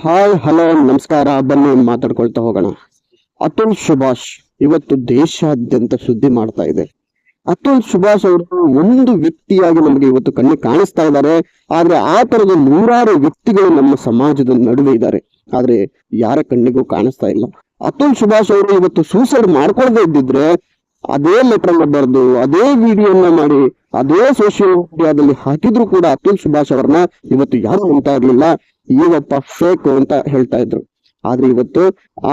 Hi, hello, ನಮಸ್ಕಾರ. ಬನ್ನಿ, ಮಾತಾಡ್ಕೊಳ್ತಾ ಹೋಗೋಣ. ಅತುಲ್ ಸುಭಾಷ್ ಇವತ್ತು ದೇಶಾದ್ಯಂತ ಸುದ್ದಿ ಮಾಡ್ತಾ ಇದೆ. ಅತುಲ್ ಸುಭಾಷ್ ಅವರು ಒಂದು ವ್ಯಕ್ತಿಯಾಗಿ ನಮಗೆ ಇವತ್ತು ಕಣ್ಣಿಗೆ ಕಾಣಿಸ್ತಾ ಇದ್ದಾರೆ. ಆದ್ರೆ ಆ ತರದ ನೂರಾರು ವ್ಯಕ್ತಿಗಳು ನಮ್ಮ ಸಮಾಜದ ನಡುವೆ ಇದ್ದಾರೆ. ಆದ್ರೆ ಯಾರ ಕಣ್ಣಿಗೂ ಕಾಣಿಸ್ತಾ ಇಲ್ಲ. ಅತುಲ್ ಸುಭಾಷ್ ಅವರು ಇವತ್ತು ಸೂಸೈಡ್ ಮಾಡ್ಕೊಳ್ದೇ ಇದ್ದಿದ್ರೆ ಅದೇ ಲೆಟರ್ ಅನ್ನ ಬರೆದು ಅದೇ ವಿಡಿಯೋನ ಮಾಡಿ ಅದೇ ಸೋಷಿಯಲ್ ಮೀಡಿಯಾದಲ್ಲಿ ಹಾಕಿದ್ರು ಕೂಡ ಅತುಲ್ ಸುಭಾಷ್ ಅವರನ್ನ ಇವತ್ತು ಯಾರು ಅಂತ ಇರ್ಲಿಲ್ಲ ಇವಪ್ಪ ಫೇಕ್ ಅಂತ ಹೇಳ್ತಾ ಇದ್ರು. ಆದ್ರೆ ಇವತ್ತು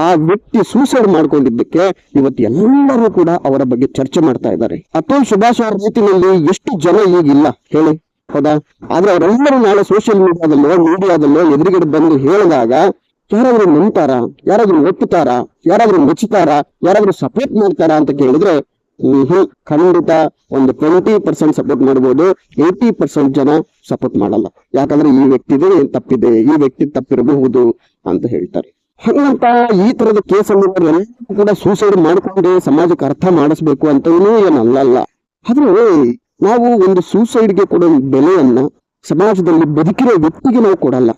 ಆ ವ್ಯಕ್ತಿ ಸೂಸೈಡ್ ಮಾಡ್ಕೊಂಡಿದ್ದಕ್ಕೆ ಇವತ್ತು ಎಲ್ಲರೂ ಕೂಡ ಅವರ ಬಗ್ಗೆ ಚರ್ಚೆ ಮಾಡ್ತಾ ಇದ್ದಾರೆ. ಅತುಲ್ ಸುಭಾಷ್ ಅವರ ರೀತಿಯಲ್ಲಿ ಎಷ್ಟು ಜನ ಈಗಿಲ್ಲ ಹೇಳಿ, ಹೌದಾ? ಆದ್ರೆ ಅವರೆಲ್ಲರೂ ನಾಳೆ ಸೋಷಿಯಲ್ ಮೀಡಿಯಾದಲ್ಲೋ ಮೀಡಿಯಾದಲ್ಲೋ ಎದುರುಗಡೆ ಬಂದು ಹೇಳಿದಾಗ ಯಾರಾದ್ರೂ ನಂಬ್ತಾರಾ? ಯಾರಾದ್ರೂ ಒಪ್ಪುತ್ತಾರಾ? ಯಾರಾದ್ರೂ ಮೆಚ್ಚುತ್ತಾರಾ ಯಾರಾದ್ರೂ ಸಪೋರ್ಟ್ ಮಾಡ್ತಾರಾ ಅಂತ ಕೇಳಿದ್ರೆ ಹ್ಮ್ ಖಂಡಿತ ಒಂದು ಟ್ವೆಂಟಿ ಪರ್ಸೆಂಟ್ ಸಪೋರ್ಟ್ ಮಾಡ್ಬೋದು ಏಯ್ಟಿ ಪರ್ಸೆಂಟ್ ಜನ ಸಪೋರ್ಟ್ ಮಾಡಲ್ಲ. ಯಾಕಂದ್ರೆ ಈ ವ್ಯಕ್ತಿದೆ ತಪ್ಪಿದೆ, ಈ ವ್ಯಕ್ತಿ ತಪ್ಪಿರಬಹುದು ಅಂತ ಹೇಳ್ತಾರೆ. ಹಂಗಂತ ಈ ತರದ ಕೇಸ್ ಎಲ್ಲರೂ ಕೂಡ ಸೂಸೈಡ್ ಮಾಡ್ಕೊಂಡ್ರೆ ಸಮಾಜಕ್ಕೆ ಅರ್ಥ ಮಾಡಿಸ್ಬೇಕು ಅಂತ ಏನಲ್ಲ ಆದ್ರೆ ನಾವು ಒಂದು ಸೂಸೈಡ್ಗೆ ಕೊಡೋ ಬೆಲೆಯನ್ನ ಸಮಾಜದಲ್ಲಿ ಬದುಕಿರೋ ವ್ಯಕ್ತಿಗೆ ನಾವು ಕೊಡಲ್ಲ.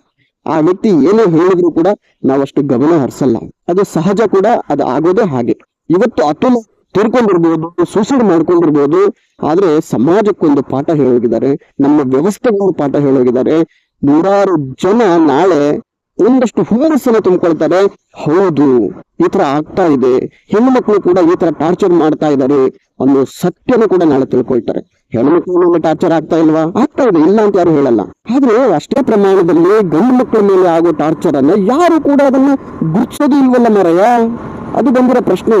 ಆ ವ್ಯಕ್ತಿ ಏನೇ ಹೇಳಿದ್ರು ಕೂಡ ನಾವಷ್ಟು ಗಮನ ಹರಿಸಲ್ಲ. ಅದು ಸಹಜ ಕೂಡ, ಅದು ಆಗೋದೇ ಹಾಗೆ. ಇವತ್ತು ಅತುಲ್ ತೀರ್ಕೊಂಡಿರ್ಬೋದು ಸೂಸೈಡ್ ಮಾಡ್ಕೊಂಡಿರ್ಬೋದು, ಆದ್ರೆ ಸಮಾಜಕ್ಕೊಂದು ಪಾಠ ಹೇಳೋಗಿದ್ದಾರೆ, ನಮ್ಮ ವ್ಯವಸ್ಥೆಗೊಂದು ಪಾಠ ಹೇಳೋಗಿದ್ದಾರೆ. ನೂರಾರು ಜನ ನಾಳೆ ಒಂದಷ್ಟು ಹುಮ್ಮಸ್ಸನ್ನು ತುಂಬಿಕೊಳ್ತಾರೆ. ಹೌದು, ಈ ತರ ಆಗ್ತಾ ಇದೆ. ಹೆಣ್ಣು ಮಕ್ಕಳು ಕೂಡ ಈ ತರ ಟಾರ್ಚರ್ ಮಾಡ್ತಾ ಇದ್ದಾರೆ ಅನ್ನೋ ಸತ್ಯನೂ ಕೂಡ ನಾಳೆ ತಿಳ್ಕೊಳ್ತಾರೆ. ಹೆಣ್ಮಕ್ಳು ಟಾರ್ಚರ್ ಆಗ್ತಾ ಇಲ್ವಾ? ಆಗ್ತಾ ಇದೆ, ಇಲ್ಲ ಅಂತ ಯಾರು ಹೇಳಲ್ಲ. ಆದ್ರೆ ಅಷ್ಟೇ ಪ್ರಮಾಣದಲ್ಲಿ ಗಂಡು ಮಕ್ಕಳ ಮೇಲೆ ಆಗೋ ಟಾರ್ಚರ್ ಅನ್ನ ಯಾರು ಕೂಡ ಅದನ್ನ ಗುರ್ಸೋದು ಇಲ್ವಲ್ಲ ಮಾರಯ್ಯ ಅದು ಬಂದಿರೋ ಪ್ರಶ್ನೆ.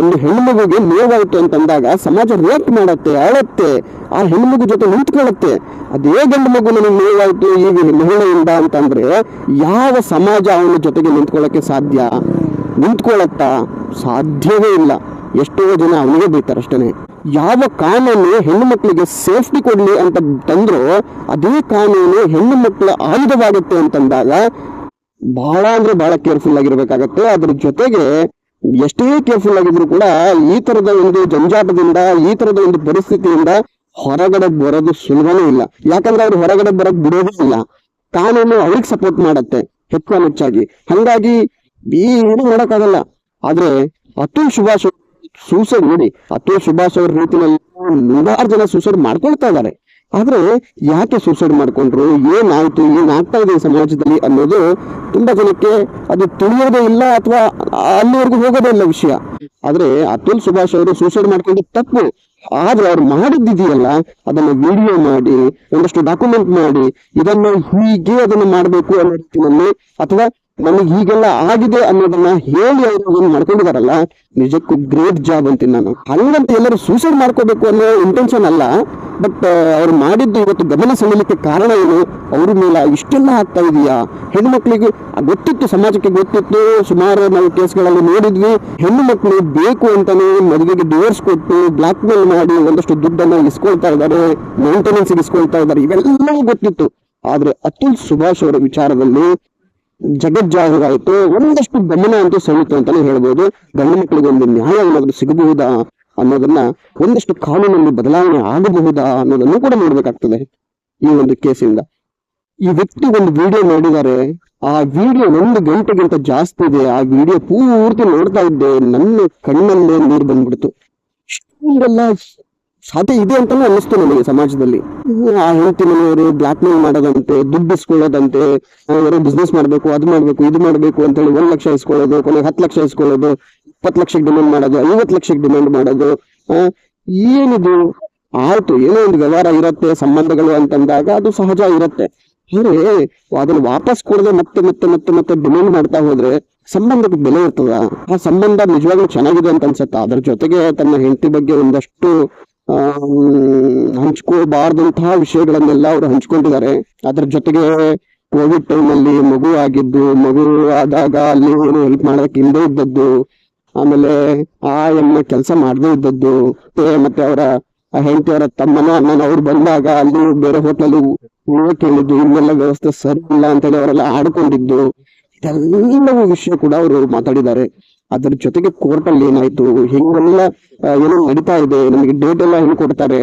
ಒಂದು ಹೆಣ್ಮಗುಗೆ ನೋವಾಯ್ತು ಅಂತಂದಾಗ ಸಮಾಜ ರೇಪ್ ಮಾಡತ್ತೆ, ಅಳತ್ತೆ, ಆ ಹೆಣ್ಮಗು ಜೊತೆ ನಿಂತ್ಕೊಳ್ಳುತ್ತೆ. ಅದೇ ಗಂಡು ಮಗು ನನಗೆ ನೋವಾಯ್ತು, ಈಗ ಮಹಿಳೆಯಿಂದ ಅಂತಂದ್ರೆ ಯಾವ ಸಮಾಜ ಅವನ ಜೊತೆಗೆ ನಿಂತ್ಕೊಳ್ಳಕ್ಕೆ ಸಾಧ್ಯ? ನಿಂತ್ಕೊಳ್ಳತ್ತಾ? ಸಾಧ್ಯವೇ ಇಲ್ಲ. ಎಷ್ಟೋ ಜನ ಅವನಿಗೆ ಅಷ್ಟೇನೆ ಯಾವ ಕಾನೂನು ಹೆಣ್ಣು ಮಕ್ಕಳಿಗೆ ಸೇಫ್ಟಿ ಕೊಡ್ಲಿ ಅಂತ ತಂದ್ರೋ ಅದೇ ಕಾನೂನು ಹೆಣ್ಣು ಮಕ್ಕಳ ಆಯುಧವಾಗುತ್ತೆ ಅಂತಂದಾಗ ಬಹಳ ಅಂದ್ರೆ ಬಹಳ ಕೇರ್ಫುಲ್ ಆಗಿರ್ಬೇಕಾಗತ್ತೆ. ಅದ್ರ ಜೊತೆಗೆ ಎಷ್ಟೇ ಕೇರ್ಫುಲ್ ಆಗಿದ್ರು ಕೂಡ ಈ ತರದ ಒಂದು ಜಂಜಾಟದಿಂದ, ಈ ತರದ ಒಂದು ಪರಿಸ್ಥಿತಿಯಿಂದ ಹೊರಗಡೆ ಬರೋದು ಸುಲಭನೇ ಇಲ್ಲ. ಯಾಕಂದ್ರೆ ಅವ್ರು ಹೊರಗಡೆ ಬರಕ್ ಬಿಡೋದೇ ಇಲ್ಲ. ಕಾನೂನು ಅವ್ರಿಗೆ ಸಪೋರ್ಟ್ ಮಾಡತ್ತೆ, ಹೆಚ್ಚು ಹೆಚ್ಚಾಗಿ ಹಂಗಾಗಿ ಏನು ಮಾಡೋಕ್ಕಾಗಲ್ಲ ಆದ್ರೆ ಅತುಲ್ ಸುಭಾಷ್ ಸೂಸೈಡ್ ನೋಡಿ, ಅತುಲ್ ಸುಭಾಷ್ ಅವ್ರ ರೀತಿಯಲ್ಲಿ ನೂರಾರು ಜನ ಸೂಸೈಡ್ ಮಾಡ್ಕೊಳ್ತಾ ಇದ್ದಾರೆ. ಆದ್ರೆ ಯಾಕೆ ಸೂಸೈಡ್ ಮಾಡ್ಕೊಂಡ್ರು? ಏನಾಯ್ತು ಏನಾಗ್ತಾ ಇದೆ ಸಮಾಜದಲ್ಲಿ ಅನ್ನೋದು ತುಂಬಾ ಜನಕ್ಕೆ ಅದು ತಿಳಿಯೋದೇ ಇಲ್ಲ ಅಥವಾ ಅಲ್ಲಿವರೆಗೂ ಹೋಗೋದೇ ಇಲ್ಲ ವಿಷಯ. ಆದ್ರೆ ಅತುಲ್ ಸುಭಾಷ್ ಅವರು ಸೂಸೈಡ್ ಮಾಡ್ಕೊಂಡು ತಪ್ಪು. ಆದ್ರೆ ಅವ್ರು ಮಾಡಿದ್ದಿದೆಯಲ್ಲ, ಅದನ್ನ ವಿಡಿಯೋ ಮಾಡಿ, ಒಂದಷ್ಟು ಡಾಕ್ಯುಮೆಂಟ್ ಮಾಡಿ, ಇದನ್ನ ಹೀಗೆ ಅದನ್ನ ಮಾಡಬೇಕು ಅನ್ನೋ ರೀತಿಯಲ್ಲಿ ಅಥವಾ ನಮಗೆ ಹೀಗೆಲ್ಲ ಆಗಿದೆ ಅನ್ನೋದನ್ನ ಹೇಳಿ ಅವರು ಏನ್ ಮಾಡ್ಕೊಂಡಿದಾರಲ್ಲ ನಿಜಕ್ಕೂ ಗ್ರೇಟ್ ಜಾಬ್ ಅಂತೀನಿ ನಾನು. ಹಂಗಂತ ಎಲ್ಲರೂ ಸೂಸೈಡ್ ಮಾಡ್ಕೋಬೇಕು ಅನ್ನೋ ಇಂಟೆನ್ಷನ್ ಅಲ್ಲ ಬಟ್ ಅವ್ರು ಮಾಡಿದ್ದು ಇವತ್ತು ಗಮನ ಸೆಳೆಯಲಿಕ್ಕೆ ಕಾರಣ ಏನು? ಅವ್ರ ಮೇಲೆ ಇಷ್ಟೆಲ್ಲ ಆಗ್ತಾ ಇದೆಯಾ? ಹೆಣ್ಮಕ್ಳಿಗೆ ಗೊತ್ತಿತ್ತು, ಸಮಾಜಕ್ಕೆ ಗೊತ್ತಿತ್ತು, ಸುಮಾರು ನಾವು ಕೇಸ್ಗಳಲ್ಲಿ ನೋಡಿದ್ವಿ. ಹೆಣ್ಣು ಮಕ್ಕಳು ಬೇಕು ಅಂತಾನೆ ಮದುವೆಗೆ ಡಿವೋರ್ಸ್ ಕೊಟ್ಟು ಬ್ಲಾಕ್ ಮೇಲ್ ಮಾಡಿ ಒಂದಷ್ಟು ದುಡ್ಡನ್ನ ಇಸ್ಕೊಳ್ತಾ ಇದ್ದಾರೆ ಮೇಂಟೆನೆನ್ಸ್ ಇಸ್ಕೊಳ್ತಾ ಇದ್ದಾರೆ, ಇವೆಲ್ಲವೂ ಗೊತ್ತಿತ್ತು. ಆದ್ರೆ ಅತುಲ್ ಸುಭಾಷ್ ಅವರ ವಿಚಾರದಲ್ಲಿ ಜಗಜ್ಜಾಹೀರಾಯಿತು ಒಂದಷ್ಟು ಗಮನ ಅಂತೂ ಸೆಳೀತು ಅಂತಾನೆ ಹೇಳ್ಬೋದು. ಗಂಡು ಮಕ್ಕಳಿಗೆ ಒಂದು ನ್ಯಾಯ ಏನಾದ್ರು ಸಿಗಬಹುದಾ ಅನ್ನೋದನ್ನ ಒಂದಷ್ಟು ಕಾನೂನಲ್ಲಿ ಬದಲಾವಣೆ ಆಗಬಹುದಾ ಅನ್ನೋದನ್ನು ಕೂಡ ನೋಡ್ಬೇಕಾಗ್ತದೆ ಈ ಒಂದು ಕೇಸಿಂದ. ಈ ವ್ಯಕ್ತಿ ಒಂದು ವಿಡಿಯೋ ನೋಡಿದಾರೆ. ಆ ವಿಡಿಯೋ ಒಂದು ಗಂಟೆಗಿಂತ ಜಾಸ್ತಿ ಇದೆ. ಆ ವಿಡಿಯೋ ಪೂರ್ತಿ ನೋಡ್ತಾ ಇದ್ದೆ. ನನ್ನ ಕಣ್ಣಲ್ಲೇ ನೀರು ಬಂದ್ಬಿಡ್ತು. ಇಷ್ಟೊಂದೆಲ್ಲ ಸಾಧ್ಯ ಇದೆ ಅಂತಾನೆ ಅನ್ನಿಸ್ತು ನನಗೆ ಸಮಾಜದಲ್ಲಿ. ಆ ಹೆಂಡತಿ ಮನೆಯವರು ಬ್ಲಾಕ್ ಮೇಲ್ ಮಾಡೋದಂತೆ, ದುಡ್ಡು ಇಸ್ಕೊಳ್ಳೋದಂತೆ ಬಿಸ್ನೆಸ್ ಮಾಡ್ಬೇಕು, ಅದು ಮಾಡ್ಬೇಕು, ಇದು ಮಾಡ್ಬೇಕು ಅಂತ ಹೇಳಿ ಒಂದ್ ಲಕ್ಷ ಇಸ್ಕೊಳ್ಳೋದು, ಕೊನೆಗೆ ಹತ್ತು ಲಕ್ಷ ಇಸ್ಕೊಳ್ಳೋದು, ಇಪ್ಪತ್ತು ಲಕ್ಷಕ್ಕೆ ಡಿಮ್ಯಾಂಡ್ ಮಾಡೋದು, ಐವತ್ತು ಲಕ್ಷಕ್ಕೆ ಡಿಮ್ಯಾಂಡ್ ಮಾಡೋದು ಏನಿದು? ಆಯ್ತು, ಏನೋ ಒಂದು ವ್ಯವಹಾರ ಇರುತ್ತೆ, ಸಂಬಂಧಗಳು ಅಂತಂದಾಗ ಅದು ಸಹಜ ಇರುತ್ತೆ. ಅಂದ್ರೆ ಅದನ್ನ ವಾಪಸ್ ಕೊಡದೆ ಮತ್ತೆ ಮತ್ತೆ ಮತ್ತೆ ಮತ್ತೆ ಡಿಮ್ಯಾಂಡ್ ಮಾಡ್ತಾ ಹೋದ್ರೆ ಸಂಬಂಧಕ್ಕೆ ಬೆಲೆ ಇರ್ತದ? ಆ ಸಂಬಂಧ ನಿಜವಾಗ್ಲೂ ಚೆನ್ನಾಗಿದೆ ಅಂತ ಅನ್ಸುತ್ತಾ? ಅದ್ರ ಜೊತೆಗೆ ತನ್ನ ಹೆಂಡತಿ ಬಗ್ಗೆ ಒಂದಷ್ಟು ಆಮ್, ಹಂಚ್ಕೋಬಾರ್ದಂತಹ ವಿಷಯಗಳನ್ನೆಲ್ಲ ಅವರು ಹಂಚ್ಕೊಂಡಿದ್ದಾರೆ. ಅದ್ರ ಜೊತೆಗೆ ಕೋವಿಡ್ ಟೈಮ್ ಅಲ್ಲಿ ಮಗು ಆಗಿದ್ದು ಮಗು ಆದಾಗ ಅಲ್ಲಿ ಏನು ಹೆಲ್ಪ್ ಮಾಡೋದಕ್ಕೆ ಹಿಂದೆ ಇದ್ದದ್ದು ಆಮೇಲೆ ಆ ಎಮ್ಮ ಕೆಲಸ ಮಾಡದೇ ಇದ್ದದ್ದು ಮತ್ತೆ ಮತ್ತೆ ಅವರ ಹೆಂಡತಿಯವರ ತಮ್ಮನ ಅಣ್ಣನ ಅವ್ರು ಬಂದಾಗ ಅಲ್ಲಿ ಬೇರೆ ಹೋಟ್ಲಲ್ಲಿ ಊಟ ಕೇಳಿದ್ದು ಇನ್ನೆಲ್ಲ ವ್ಯವಸ್ಥೆ ಸರಿ ಇಲ್ಲ ಅಂತೇಳಿ ಅವರೆಲ್ಲ ಆಡ್ಕೊಂಡಿದ್ದು ಇದೆಲ್ಲವೂ ವಿಷಯ ಕೂಡ ಅವರು ಮಾತಾಡಿದ್ದಾರೆ. ಅದ್ರ ಜೊತೆಗೆ ಕೋರ್ಟ್ ಅಲ್ಲಿ ಏನಾಯ್ತು? ಹೆಂಗೆಲ್ಲ ಏನೋ ನಡೀತಾ ಇದೆ. ನಮಗೆ ಡೇಟ್ ಎಲ್ಲ ಕೊಡ್ತಾರೆ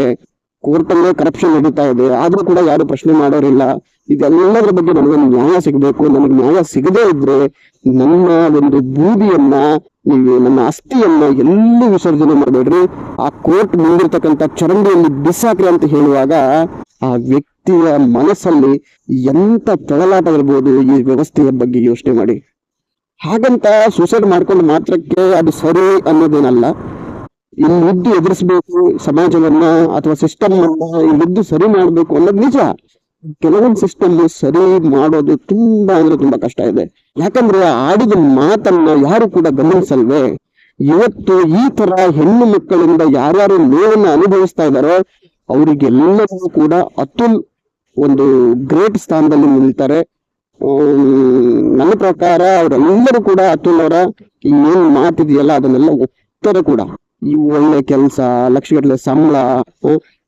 ಕೋರ್ಟಲ್ಲೇ ಕರಪ್ಷನ್ ನಡೀತಾ ಇದೆ. ಆದ್ರೂ ಕೂಡ ಯಾರು ಪ್ರಶ್ನೆ ಮಾಡೋರಿಲ್ಲ. ಇದೆಲ್ಲದರ ಬಗ್ಗೆ ನಮಗೆ ನ್ಯಾಯ ಸಿಗಬೇಕು. ನಮಗೆ ನ್ಯಾಯ ಸಿಗದೇ ಇದ್ರೆ ನನ್ನ ಒಂದು ಬೂದಿಯನ್ನ, ನೀವು ನನ್ನ ಅಸ್ಥಿಯನ್ನ ಎಲ್ಲೂ ವಿಸರ್ಜನೆ ಮಾಡಬೇಡ್ರಿ ಆ ಕೋರ್ಟ್ ಮುಂದಿರ್ತಕ್ಕಂಥ ಚರಂಡಿಯಲ್ಲಿ ಬಿಸಾಕ್ರಿ ಅಂತ ಹೇಳುವಾಗ ಆ ವ್ಯಕ್ತಿಯ ಮನಸ್ಸಲ್ಲಿ ಎಂತ ತೊಳಲಾಟ ಇರ್ಬೋದು ಈ ವ್ಯವಸ್ಥೆಯ ಬಗ್ಗೆ ಯೋಚನೆ ಮಾಡಿ. ಹಾಗಂತ ಸೂಸೈಡ್ ಮಾಡ್ಕೊಂಡು ಮಾತ್ರಕ್ಕೆ ಅದು ಸರಿ ಅನ್ನೋದೇನಲ್ಲ. ಇಲ್ಲಿದ್ದು ಎದುರಿಸ್ಬೇಕು, ಸಮಾಜವನ್ನ ಅಥವಾ ಸಿಸ್ಟಮ್ ಅನ್ನ ಇಲ್ಲಿದ್ದು ಸರಿ ಮಾಡ್ಬೇಕು ಅನ್ನೋದು ನಿಜ. ಕೆಲವೊಂದು ಸಿಸ್ಟಮ್ ಸರಿ ಮಾಡೋದು ತುಂಬಾ ಅಂದ್ರೆ ತುಂಬಾ ಕಷ್ಟ ಇದೆ. ಯಾಕಂದ್ರೆ ಆಡಿದ ಮಾತನ್ನ ಯಾರು ಕೂಡ ಗಮನಿಸಲ್ವೇ? ಇವತ್ತು ಈ ತರ ಹೆಣ್ಣು ಮಕ್ಕಳಿಂದ ಯಾರ್ಯಾರು ನೋವನ್ನ ಅನುಭವಿಸ್ತಾ ಇದಾರೋ ಅವರಿಗೆಲ್ಲರಿಗೂ ಕೂಡ ಅತುಲ್ ಒಂದು ಗ್ರೇಟ್ ಸ್ಥಾನದಲ್ಲಿ ನಿಲ್ತಾರೆ. ನನ್ನ ಪ್ರಕಾರ ಅವರೆಲ್ಲರೂ ಕೂಡ ಅತುಲ್ ಏನ್ ಮಾತಿದೆಯಲ್ಲ ಅದನ್ನೆಲ್ಲ ಒಪ್ತಾರೆ ಕೂಡ. ಈ ಒಳ್ಳೆ ಕೆಲಸ, ಲಕ್ಷಗಟ್ಟಲೆ ಸಂಬಳ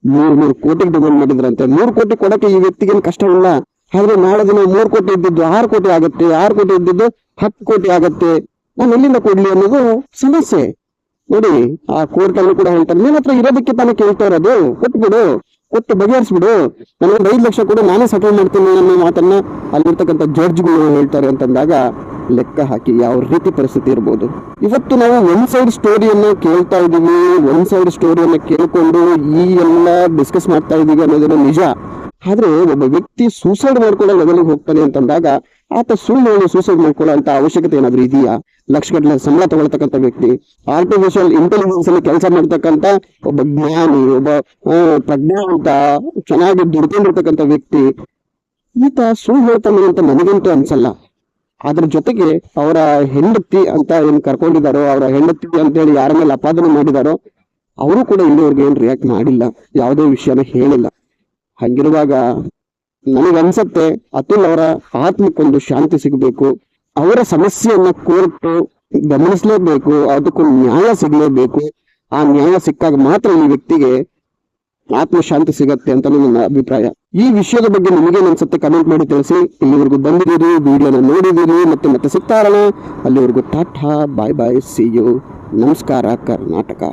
ಮೂರ್ ಮೂರ್ ಕೋಟಿಗೆ ಡಿಮಾಂಡ್ ಮಾಡಿದ್ರಂತೆ. ಮೂರ್ ಕೋಟಿ ಕೊಡಕ್ಕೆ ಈ ವ್ಯಕ್ತಿಗೆ ಏನ್ ಕಷ್ಟವಿಲ್ಲ? ಆದ್ರೆ ನಾಳೆ ದಿನ ಮೂರ್ ಕೋಟಿ ಇದ್ದಿದ್ದು ಆರು ಕೋಟಿ ಆಗತ್ತೆ, ಆರು ಕೋಟಿ ಇದ್ದಿದ್ದು ಹತ್ತು ಕೋಟಿ ಆಗತ್ತೆ. ನಾನು ಎಲ್ಲಿಂದ ಕೊಡ್ಲಿ ಅನ್ನೋದು ಸಮಸ್ಯೆ. ನೋಡಿ, ಆ ಕೋರ್ಟ್ ಅಲ್ಲೂ ಕೂಡ ಹೇಳ್ತಾರೆ ನಿನ್ನ ಹತ್ರ ಇರೋದಕ್ಕೆ ತಾನೇ ಕೇಳ್ತಾ ಇರೋದು. ಕೊಟ್ಬಿಡು. ಕೊಟ್ಟು ಬಗೆಹರಿಸ್ಬಿಡು. ನನಗೊಂದು ಐದು ಲಕ್ಷ ಕೂಡ, ನಾನೇ ಸೆಟಲ್ ಮಾಡ್ತೀನಿ ಅನ್ನೋ ಮಾತನ್ನ ಅಲ್ಲಿರ್ತಕ್ಕಂಥ ಜಡ್ಜ್ಗಳು ಹೇಳ್ತಾರೆ ಅಂತಂದಾಗ ಲೆಕ್ಕ ಹಾಕಿ ಯಾವ ರೀತಿ ಪರಿಸ್ಥಿತಿ ಇರ್ಬೋದು. ಇವತ್ತು ನಾವು ಒನ್ ಸೈಡ್ ಸ್ಟೋರಿಯನ್ನ ಕೇಳ್ತಾ ಇದ್ದೀವಿ ಒನ್ ಸೈಡ್ ಸ್ಟೋರಿಯನ್ನ ಕೇಳ್ಕೊಂಡು ಈ ಎಲ್ಲ ಡಿಸ್ಕಸ್ ಮಾಡ್ತಾ ಇದೀವಿ ಅನ್ನೋದನ್ನು ನಿಜ. ಆದ್ರೆ ಒಬ್ಬ ವ್ಯಕ್ತಿ ಸೂಸೈಡ್ ಮಾಡ್ಕೊಳ್ಳೋ ಲೆವೆಲ್ಗೆ ಹೋಗ್ತಾನೆ ಅಂತಂದಾಗ ಆತ ಸುಳ್ಳು ಹೇಳಿ ಸೂಸೈಡ್ ಮಾಡ್ಕೊಳ್ಳೋ ಅಂತ ಅವಶ್ಯಕತೆ ಏನಾದ್ರೂ ಇದೆಯಾ? ಲಕ್ಷಗಟ್ಟಲೆ ಸಂಬಳ ತಗೊಳ್ತಕ್ಕಂಥ ವ್ಯಕ್ತಿ ಆರ್ಟಿಫಿಷಿಯಲ್ ಇಂಟೆಲಿಜೆನ್ಸ್ ಅಲ್ಲಿ ಕೆಲಸ ಮಾಡ್ತಕ್ಕಂಥ ಒಬ್ಬ ಜ್ಞಾನಿ, ಒಬ್ಬ ಪ್ರಜ್ಞಾವಂತ, ಚೆನ್ನಾಗಿ ದುಡ್ಕೊಂಡಿರ್ತಕ್ಕಂಥ ವ್ಯಕ್ತಿ, ಈತ ಸುಳ್ಳು ಹೇಳ್ತಾನೆ ಅಂತ ನನಗಂತೂ ಅನ್ಸಲ್ಲ. ಅದ್ರ ಜೊತೆಗೆ ಅವರ ಹೆಂಡತಿ ಅಂತ ಏನ್ ಕರ್ಕೊಂಡಿದಾರೋ ಅವರ ಹೆಂಡತಿ ಅಂತ ಹೇಳಿ ಯಾರ ಮೇಲೆ ಅಪಾದನೆ ಮಾಡಿದಾರೋ ಅವರು ಕೂಡ ಇಲ್ಲಿವರೆಗೆ ಏನ್ ರಿಯಾಕ್ಟ್ ಮಾಡಿಲ್ಲ, ಯಾವುದೇ ವಿಷಯನ ಹೇಳಿಲ್ಲ. ಹಂಗಿರುವಾಗ ನನಗನ್ಸತ್ತೆ, ಅತುಲ್ ಅವರ ಆತ್ಮಕ್ಕೊಂದು ಶಾಂತಿ ಸಿಗಬೇಕು, ಅವರ ಸಮಸ್ಯೆಯನ್ನ ಕೋರ್ಟ್ ಗಮನಿಸಲೇಬೇಕು ಅದಕ್ಕೊಂದು ನ್ಯಾಯ ಸಿಗಲೇಬೇಕು. ಆ ನ್ಯಾಯ ಸಿಕ್ಕಾಗ ಮಾತ್ರ ಈ ವ್ಯಕ್ತಿಗೆ ಆತ್ಮಶಾಂತಿ ಸಿಗತ್ತೆ ಅಂತ ನನ್ನ ಅಭಿಪ್ರಾಯ. ಈ ವಿಷಯದ ಬಗ್ಗೆ ನಿಮಗೆ ಅನ್ಸುತ್ತೆ ಕಮೆಂಟ್ ಮಾಡಿ ತಿಳಿಸಿ. ಇಲ್ಲಿವರೆಗೂ ಬಂದಿದ್ದೀರಿ, ವಿಡಿಯೋನ ನೋಡಿದ್ದೀರಿ ಮತ್ತೆ ಮತ್ತೆ ಸುತ್ತಾರಣ ಅಲ್ಲಿವರೆಗೂ tata bye bye see you ನಮಸ್ಕಾರ, ಕರ್ನಾಟಕ.